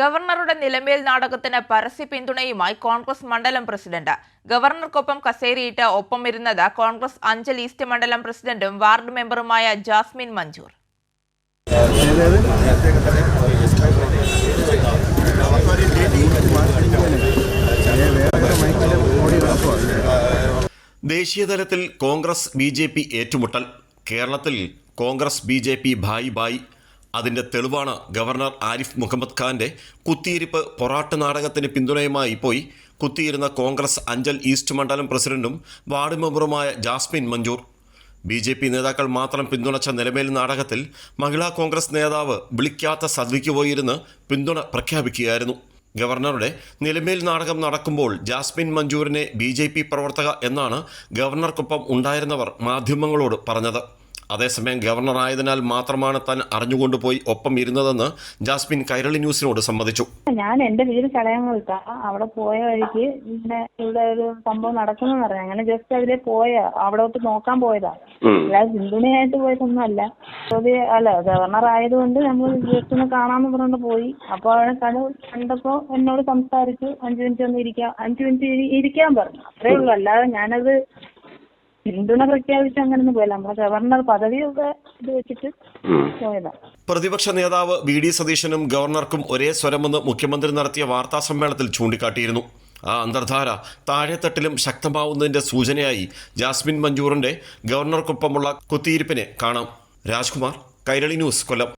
ഗവർണറുടെ നിലമേൽ നാടകത്തിന് പരസ്യ പിന്തുണയുമായി കോൺഗ്രസ് മണ്ഡലം പ്രസിഡന്റ്. ഗവർണർക്കൊപ്പം കസേരയിട്ട് ഒപ്പമിരുന്നത് കോൺഗ്രസ് അഞ്ചൽ ഈസ്റ്റ് മണ്ഡലം പ്രസിഡന്റും വാർഡ് മെമ്പറുമായ ജാസ്മിൻ മഞ്ജൂർ. ദേശീയതലത്തിൽ കോൺഗ്രസ് ബി ജെ പി ഏറ്റുമുട്ടൽ. കേരളത്തിൽ കോൺഗ്രസ് ബി ജെ പി ഭായ് ബായി അതിന്റെ തെളിവാണ് ഗവർണർ ആരിഫ് മുഹമ്മദ് ഖാന്റെ കുത്തിയിരിപ്പ് പൊറാട്ട് നാടകത്തിന് പിന്തുണയുമായി പോയി. കുത്തിയിരുന്ന കോൺഗ്രസ് അഞ്ചൽ ഈസ്റ്റ് മണ്ഡലം പ്രസിഡന്റും ward മെമ്പറുമായ Jasmine Manjoor. B J P നേതാക്കൾ മാത്രം പിന്തുണച്ച നിലമേൽ നാടകത്തിൽ മഹിളാ കോൺഗ്രസ് നേതാവ് വിളിക്കാത്ത സദ്വിക്ക് പോയിരുന്ന് പിന്തുണ പ്രഖ്യാപിക്കുകയായിരുന്നു. ഗവർണറുടെ നിലമേൽ നാടകം നടക്കുമ്പോൾ ജാസ്മിൻ മഞ്ജൂറിനെ ബി പ്രവർത്തക എന്നാണ് ഗവർണർക്കൊപ്പം ഉണ്ടായിരുന്നവർ മാധ്യമങ്ങളോട് പറഞ്ഞത്. അതേസമയം ഗവർണർ ആയതിനാൽ മാത്രമാണ് താൻ അറിഞ്ഞുകൊണ്ടുപോയി ഒപ്പം ഇരുന്നതെന്ന് ജാസ്മിൻ കൈരളി ന്യൂസിനോട് സമ്മതിച്ചു. ഞാൻ എന്റെ വീട് ചടയങ്ങളിട്ടാ അവിടെ പോയ വഴിക്ക് ഇങ്ങനെ ഇവിടെ ഒരു സംഭവം നടക്കുന്നെന്ന് പറഞ്ഞു. അങ്ങനെ ജസ്റ്റ് അതിലെ പോയ അവിടോട്ട് നോക്കാൻ പോയതാ. അല്ലാതെ പിന്തുണയായിട്ട് പോയതൊന്നും അല്ല അല്ല ഗവർണർ ആയതുകൊണ്ട് നമ്മൾ ജസ്റ്റ് ഒന്ന് കാണാന്ന് പറഞ്ഞുകൊണ്ട് പോയി. അപ്പോൾ അവിടെ കട കണ്ടപ്പോ എന്നോട് സംസാരിച്ചു. അഞ്ചു മിനിറ്റ് ഒന്ന് ഇരിക്കാം അഞ്ചു മിനിറ്റ് ഇരിക്കാൻ പറഞ്ഞു. അത്രേ ഉള്ളൂ. അല്ലാതെ ഞാനത് പിന്തുണ പ്രഖ്യാപിച്ച് അങ്ങനൊന്നും പോയില്ല. നമ്മുടെ ഗവർണർ പദവിയൊക്കെ ഇത് വെച്ചിട്ട് പോയതാ. പ്രതിപക്ഷ നേതാവ് വി ഡി സതീശനും ഗവർണർക്കും ഒരേ സ്വരമെന്ന് മുഖ്യമന്ത്രി നടത്തിയ വാർത്താ സമ്മേളനത്തിൽ ചൂണ്ടിക്കാട്ടിയിരുന്നു. ആ അന്തർധാര താഴെത്തട്ടിലും ശക്തമാവുന്നതിന്റെ സൂചനയായി ജാസ്മിൻ മഞ്ജൂറിന്റെ ഗവർണർക്കൊപ്പമുള്ള കുത്തിയിരിപ്പിനെ കാണാം. രാജ്കുമാർ കൈരളി ന്യൂസ് കൊല്ലം.